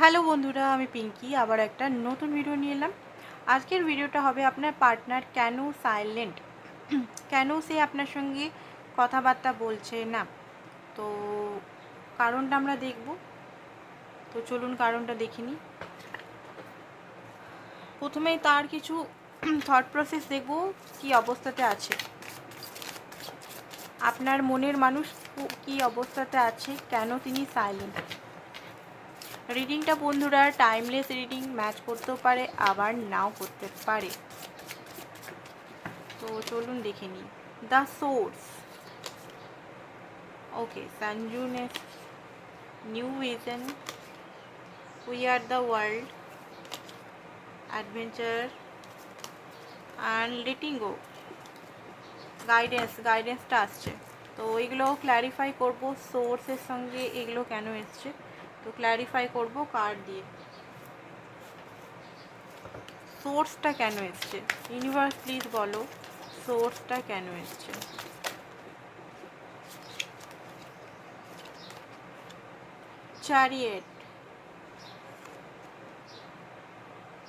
Hello বন্ধুরা, আমি পিঙ্কি, আবার একটা নতুন ভিডিও নিয়ে এলাম। আজকের ভিডিওটা হবে আপনার পার্টনার কেন সাইলেন্ট কেন সে আপনার সঙ্গে কথাবার্তা বলছে না? তো কারণটা আমরা দেখব। তো চলুন কারণটা দেখিনি প্রথমেই তার কিছু থট প্রসেস দেখব, কি অবস্থাতে আছে। আপনার মনের মানুষ কি অবস্থাতে আছে, কেন তিনি সাইলেন্ট রিডিংটা বন্ধুরা টাইমলেস রিডিং, ম্যাচ করতেও পারে, আবার নাও করতে পারে। তো চলুন দেখে নিই। The source. Okay সঞ্জুনেস new vision we are the world adventure and letting go guidance গাইডেন্সটা আসছে। তো এইগুলো ক্ল্যারিফাই করব সোর্সের সঙ্গে এগুলো কেন এসছে? তো ক্ল্যারিফাই করব কার্ড দিয়ে। সোর্সটা কেন এসছে? ইউনিভার্স প্লিজ বলো সোর্সটা কেন এসছে? Chariot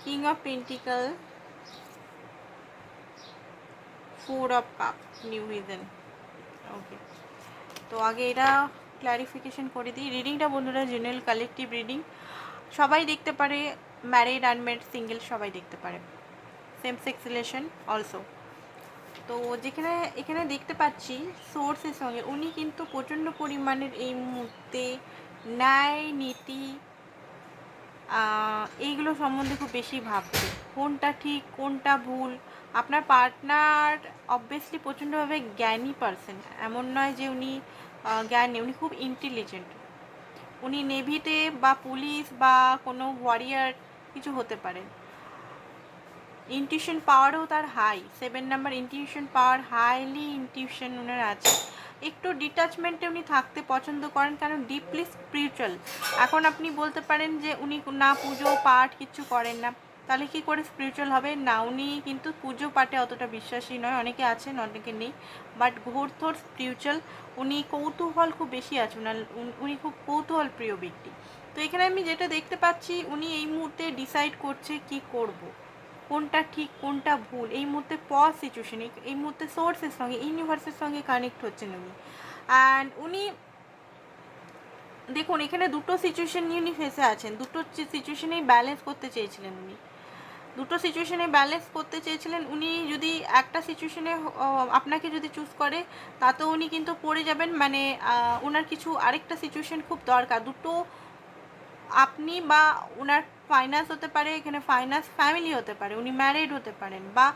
king of pentacle four of cup new vision okay তো আগে এটা ক্ল্যারিফিকেশন করে দিই। রিডিংটা বন্ধুরা জেনারেল কালেকটিভ রিডিং সবাই দেখতে পারে ম্যারিড আনম্যারিড সিঙ্গেল সবাই দেখতে পারে। সেম সেক্স রিলেশন অলসো তো যেখানে, এখানে দেখতে পাচ্ছি সোর্সের সঙ্গে, উনি কিন্তু প্রচণ্ড পরিমাণের এই মুহূর্তে ন্যায়, নীতি এইগুলো সম্বন্ধে খুব বেশি ভাবছে। কোনটা ঠিক, কোনটা ভুল? আপনার পার্টনার অবভিয়াসলি প্রচণ্ডভাবে জ্ঞানী পারসন এমন নয় যে উনি জ্ঞান নেই। উনি খুব ইন্টেলিজেন্ট উনি নেভিতে বা পুলিশ বা কোনো ওয়ারিয়ার কিছু হতে পারেন ইনটিউশন পাওয়ারও তার high seven number intuition power highly intuition ওনার আছে। একটু ডিটাচমেন্টে উনি থাকতে পছন্দ করেন, কারণ ডিপলি স্পিরিচুয়াল এখন আপনি বলতে পারেন যে উনি না পুজো, পাঠ কিছু করেন না। তাহলে কি করে স্পিরিচুয়াল হবে? না উনি কিন্তু পুজো পাঠে অতটা বিশ্বাসী নয়, অনেকে আছেন, অনেকে নেই। বাট ঘোরথোর স্পিরিচুয়াল উনি কৌতূহল খুব বেশি আছে, উনার, উনি খুব কৌতূহল প্রিয় ব্যক্তি। তো এখানে আমি যেটা দেখতে পাচ্ছি, উনি এই মুহূর্তে ডিসাইড করছে কি করব। কোনটা ঠিক, কোনটা ভুল? এই মুহূর্তে পজ সিচুয়েশন এই মুহূর্তে সোর্সের সঙ্গে ইউনিভার্সের সঙ্গে কানেক্ট হচ্ছেন উনি। অ্যান্ড উনি দেখুন, এখানে দুটো সিচুয়েশন নিয়ে উনি ফেসে আছেন। দুটো সিচুয়েশনেই ব্যালেন্স করতে চেয়েছিলেন উনি। দুটো সিচুয়েশনে ব্যালেন্স করতে চেয়েছিলেন। উনি যদি একটা সিচুয়েশনে আপনাকে যদি চুজ করে, তাতেও উনি কিন্তু পড়ে যাবেন। মানে ওনার কিছু আরেকটা সিচুয়েশন খুব দরকার। দুটো আপনি বা ওনার ফাইন্যান্স হতে পারে, এখানে ফাইন্যান্স ফ্যামিলি হতে পারে, উনি ম্যারিড হতে পারেন বা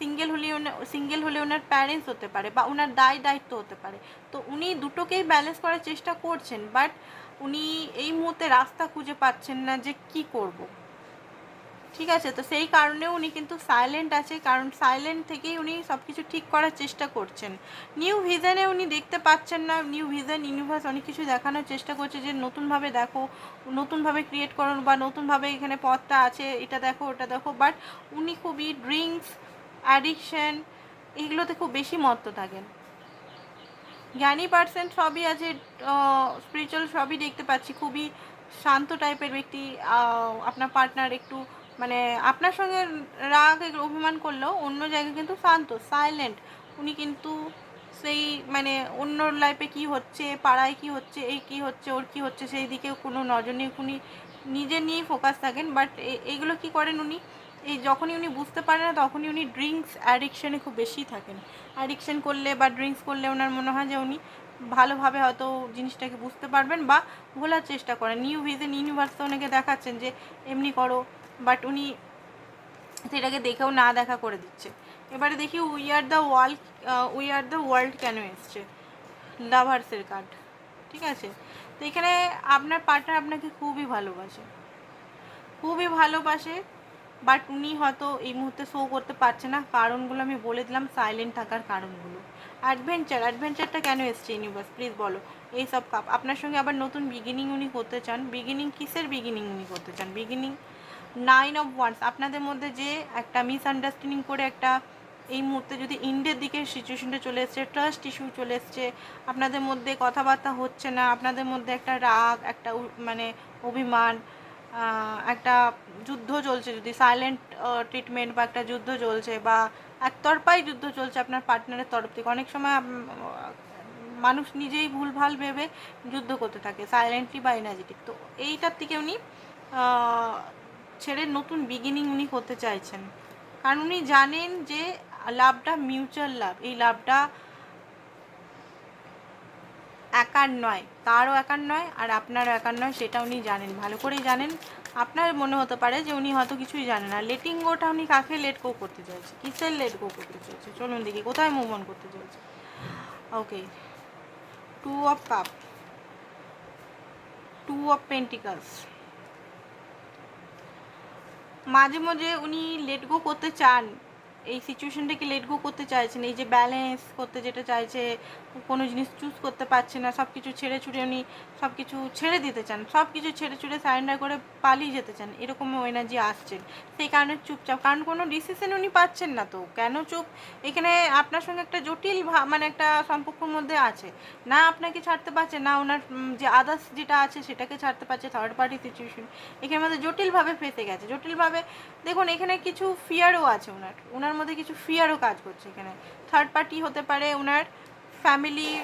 সিঙ্গেল হলে সিঙ্গেল হলে ওনার প্যারেন্টস হতে পারে বা ওনার দায় দায়িত্ব হতে পারে। তো উনি দুটোকেই ব্যালেন্স করার চেষ্টা করছেন বাট উনি এই মুহূর্তে রাস্তা খুঁজে পাচ্ছেন না যে কি করব। ঠিক আছে? তো সেই কারণে উনি কিন্তু সাইলেন্ট আছে, কারণ সাইলেন্ট থেকেই উনি সব কিছু ঠিক করার চেষ্টা করছেন। নিউ ভিজনে উনি দেখতে পাচ্ছেন না। নিউ ভিজন ইউনিভার্স অনেক কিছু দেখানোর চেষ্টা করছে যে নতুনভাবে দেখো, নতুনভাবে ক্রিয়েট করো বা নতুনভাবে এখানে পথটা আছে, এটা দেখো, ওটা দেখো। বাট উনি খুবই ড্রিঙ্কস অ্যাডিকশন এগুলোতে খুব বেশি মত্ত থাকেন। জ্ঞানী পার্সেন্ট সবই আছে স্পিরিচুয়াল সবই দেখতে পাচ্ছি। খুবই শান্ত টাইপের ব্যক্তি আপনার পার্টনার একটু মানে আপনার সঙ্গে রাগ অভিমান করলেও অন্য জায়গায় কিন্তু শান্ত সাইলেন্ট উনি কিন্তু সেই মানে অন্য লাইফে কি হচ্ছে, পাড়ায় কি হচ্ছে, এই কি হচ্ছে, ওর কি হচ্ছে, সেই দিকে কোনো নজর নেই। উনি নিজে নিয়েই ফোকাস থাকেন বাট এইগুলো কি করেন উনি? এই যখনই উনি বুঝতে পারে না, তখনই উনি ড্রিঙ্কস অ্যাডিকশানে খুব বেশি থাকেন। অ্যাডিকশান করলে বা ড্রিঙ্কস করলে ওনার মনে হয় যে উনি ভালোভাবে হয়তো জিনিসটাকে বুঝতে পারবেন বা ভোলার চেষ্টা করেন। নিউ ভিজন ইউনিভার্স ওনাকে দেখাচ্ছেন যে এমনি করো বাট উনি সেটাকে দেখেও না দেখা করে দিচ্ছে। এবারে দেখি we are the world we are the world কেন এসছে? লাভার্সের কার্ড ঠিক আছে? তো এখানে আপনার পার্টনার আপনাকে খুবই ভালোবাসে। খুবই ভালোবাসে বাট উনি হয়তো এই মুহূর্তে শো করতে পারছে না। কারণগুলো আমি বলে দিলাম সাইলেন্ট থাকার কারণগুলো। অ্যাডভেঞ্চার অ্যাডভেঞ্চারটা কেন এসছে ইউনিভার্স প্লিজ বলো। এই সব কাপ আপনার সঙ্গে আবার নতুন বিগিনিং উনি করতে চান। বিগিনিং কিসের বিগিনিং উনি করতে চান? বিগিনিং নাইন অফ ওয়ান্স আপনাদের মধ্যে যে একটা মিসআন্ডারস্ট্যান্ডিং করে একটা এই মুহূর্তে যদি ইন্ডের দিকে সিচুয়েশনটা চলে এসছে ট্রাস্ট ইস্যু চলে এসছে, আপনাদের মধ্যে কথাবার্তা হচ্ছে না, আপনাদের মধ্যে একটা রাগ, একটা মানে অভিমান একটা যুদ্ধ চলছে, যদি সাইলেন্ট ট্রিটমেন্ট বা একটা যুদ্ধ চলছে বা একতরফাই যুদ্ধ চলছে আপনার পার্টনারের তরফ থেকে, অনেক সময় মানুষ নিজেই ভুলভাল ভেবে যুদ্ধ করতে থাকে সাইলেন্টলি বা এনার্জেটিক তো এইটার থেকে উনি ছেড়ে নতুন বিগিনিং উনি করতে চাইছেন। কারণ উনি জানেন যে লাভটা মিউচুয়াল লাভ, এই লাভটা একার নয়, তারও একার নয় আর আপনারও একার নয়, সেটা উনি জানেন, ভালো করেই জানেন। আপনার মনে হতে পারে যে উনি হয়তো কিছুই জানেন না। লেটিং গোটা উনি কাকে লেট গো করতে চাইছে? কিসের লেট গো করতে চাইছে? চলুন দেখি, কোথায় মুভ অন করতে চাইছে? Okay two of cup two of pentacles মাঝে মাঝে উনি লেট গো করতে চান এই সিচুয়েশনটাকে লেট গো করতে চাইছেন? এই যে ব্যালেন্স করতে যেটা চাইছে, কোনো জিনিস চুজ করতে পারছে না সব কিছু ছেড়ে ছুড়ে উনি সব কিছু ছেড়ে দিতে চান সব কিছু ছেড়ে ছুড়ে সারেন্ডার করে পালিয়ে যেতে চান, এরকম এনার্জি আসছেন সেই কারণে চুপচাপ, কারণ কোনো ডিসিশন উনি পাচ্ছেন না তো, কেন চুপ? এখানে আপনার সঙ্গে একটা জটিল মানে একটা সম্পর্কের মধ্যে আছে। না আপনাকে ছাড়তে পারছে, না ওনার যে আদার্স যেটা আছে সেটাকে ছাড়তে পারছে থার্ড পার্টি সিচুয়েশন এখানে মধ্যে জটিলভাবে ফেসে গেছে। জটিলভাবে, দেখুন, এখানে কিছু ফিয়ারও আছে ওনার। ওনার মধ্যে কিছু ফিয়ারও কাজ করছে এখানে। থার্ড পার্টি হতে পারে ওনার ফ্যামিলি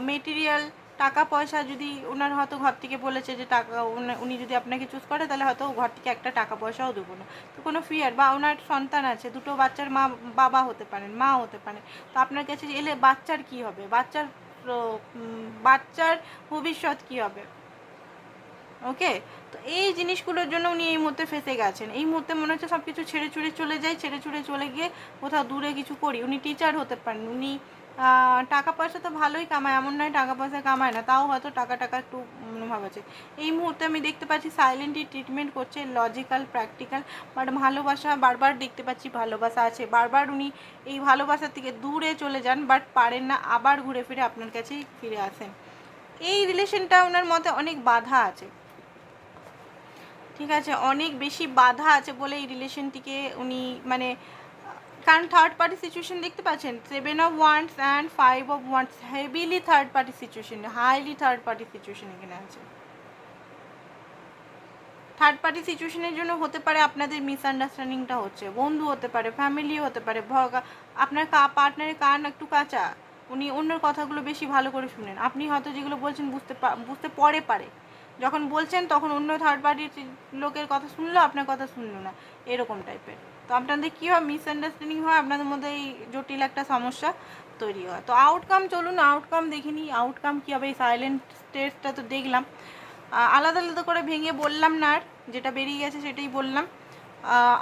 মেটেরিয়াল টাকা পয়সা যদি ওনার হয়তো ঘর থেকে বলেছে যে টাকা, উনি- উনি যদি আপনাকে চুজ করে, তাহলে হয়তো ঘর থেকে একটা টাকা পয়সাও দেবো না। তো কোনো ফিয়ার বা ওনার সন্তান আছে, দুটো বাচ্চার মা, বাবা হতে পারেন, মা হতে পারেন। তো আপনার কাছে এলে বাচ্চার কি হবে? বাচ্চার বাচ্চার ভবিষ্যৎ কি হবে? ওকে তো এই জিনিসগুলোর জন্য উনি এই মুহূর্তে ফেঁসে গেছেন। এই মুহূর্তে মনে হচ্ছে সব কিছু ছেড়ে ছুড়ে চলে যায়, ছেড়ে ছুড়ে চলে গিয়ে কোথাও দূরে কিছু করি। উনি টিচার হতে পারেন, উনি টাকা পয়সা তো ভালোই কামায়, এমন নয় টাকা পয়সা কামায় না, তাও হয়তো টাকা টাকা একটু মনোভাব আছে। এই মুহূর্তে আমি দেখতে পাচ্ছি সাইলেন্টলি ট্রিটমেন্ট করছে লজিক্যাল প্র্যাকটিক্যাল বাট ভালোবাসা বারবার দেখতে পাচ্ছি, ভালোবাসা আছে। বারবার উনি এই ভালোবাসার থেকে দূরে চলে যান বাট পারেন না, আবার ঘুরে ফিরে আপনার কাছেই ফিরে আসেন। এই রিলেশনটা ওনার মতে অনেক বাধা আছে। ঠিক আছে, অনেক বেশি বাধা আছে বলে এই রিলেশনটিকে উনি মানে কারণ থার্ড পার্টি সিচুয়েশন দেখতে পাচ্ছেন seven of wands and five of wands heavily third party situation highly third party situation এখানে আছে। থার্ড পার্টি সিচুয়েশনের জন্য হতে পারে আপনাদের মিসআন্ডারস্ট্যান্ডিংটা হচ্ছে, বন্ধু হতে পারে ফ্যামিলি হতে পারে আপনার কা পার্টনারের কান একটু কাঁচা, উনি অন্যের কথাগুলো বেশি ভালো করে শুনেন। আপনি হয়তো যেগুলো বলছেন বুঝতে বুঝতে পরে পারে। যখন বলছেন তখন অন্য থার্ড পার্টির লোকের কথা শুনলো, আপনার কথা শুনলো না। এরকম টাইপের তো আপনাদের কী হয় মিসআন্ডারস্ট্যান্ডিং হয়, আপনাদের মধ্যে এই জটিল একটা সমস্যা তৈরি হয়। তো আউটকাম চলুন আউটকাম দেখিনি আউটকাম কী হবে এই সাইলেন্ট স্টেটটা তো দেখলাম। আলাদা আলাদা করে ভেঙে বললাম না আর, যেটা বেরিয়ে গেছে সেটাই বললাম।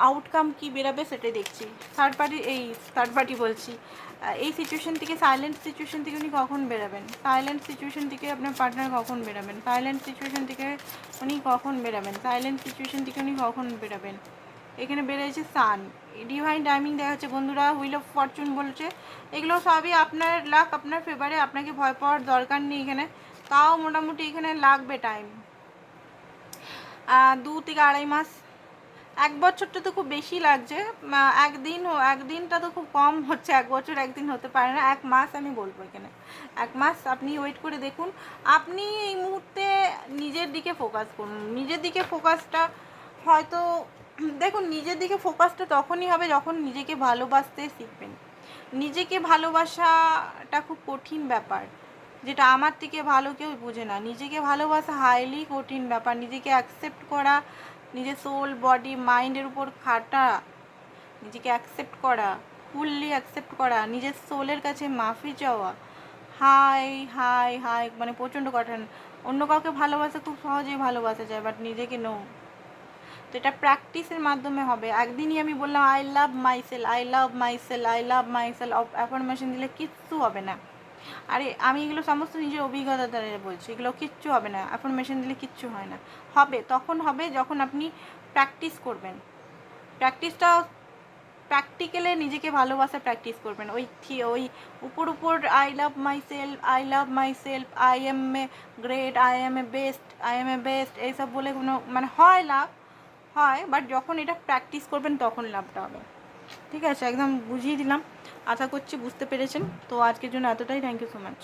আউটকাম কি বেরাবে সেটাই দেখছি। থার্ড পার্টি এই থার্ড পার্টি বলছি। এই সিচুয়েশন থেকে সাইলেন্ট সিচুয়েশন থেকে উনি কখন বেরাবেন? সাইলেন্ট সিচুয়েশন থেকে আপনার পার্টনার কখন বেরাবেন? সাইলেন্ট সিচুয়েশন থেকে উনি কখন বেরাবেন? সাইলেন্ট সিচুয়েশন থেকে উনি কখন বেরাবেন? এখানে বেরিয়েছে সান ডিভাইন টাইমিং দেখা যাচ্ছে বন্ধুরা হুইল অফ ফরচুন বলছে। এগুলো সবই আপনার লাক আপনার ফেভারে আপনাকে ভয় পাওয়ার দরকার নেই এখানে। তাও মোটামুটি এখানে লাগবে টাইম দু থেকে আড়াই মাস এক বছরটা তো খুব বেশি লাগছে। একদিন একদিনটা তো খুব কম হচ্ছে, এক বছর একদিন হতে পারে না। এক মাস আমি বলব এখানে। এক মাস আপনি ওয়েট করে দেখুন। আপনি এই মুহূর্তে নিজের দিকে ফোকাস করুন। নিজের দিকে ফোকাসটা হয়তো, দেখুন, নিজের দিকে ফোকাসটা তখনই হবে যখন নিজেকে ভালোবাসতে শিখবেন। নিজেকে ভালোবাসাটা খুব কঠিন ব্যাপার। যেটা আমার থেকে ভালো কেউ বুঝে না। নিজেকে ভালোবাসা হাইলি কঠিন ব্যাপার। নিজেকে অ্যাকসেপ্ট করা নিজের সোল বডি মাইন্ডের উপর খাটা, নিজেকে অ্যাকসেপ্ট করা ফুললি অ্যাকসেপ্ট করা, নিজের সোলের কাছে মাফি চাওয়া হাই হাই হাই মানে প্রচণ্ড কঠিন অন্য কাউকে ভালোবাসা খুব সহজেই ভালোবাসা যায় বাট নিজেকে নো তো এটা প্র্যাকটিসের মাধ্যমে হবে। একদিনই আমি বললাম I love myself I love myself I love myself of affirmation দিলে কিচ্ছু হবে না। আরে, আমি এগুলো সমস্ত নিজের অভিজ্ঞতা দ্বারা বলছি। এগুলো কিচ্ছু হবে না। অ্যাফার্মেশন দিলে কিচ্ছু হয় না। হবে, তখন হবে যখন আপনি প্র্যাকটিস করবেন। প্র্যাকটিসটা প্র্যাকটিক্যালে নিজেকে ভালোবাসা প্র্যাকটিস করবেন। ওই থি- ওই উপর উপর I love myself I love myself I am a great I am a best I am a best এইসব বলে কোনো মানে হয় লাভ, হয় বাট যখন এটা প্র্যাকটিস করবেন তখন লাভটা হবে। ঠিক আছে, একদম বুঝিয়ে দিলাম। আশা করছি বুঝতে পেরেছেন। তো আজকের জন্য এতটাই। Thank you so much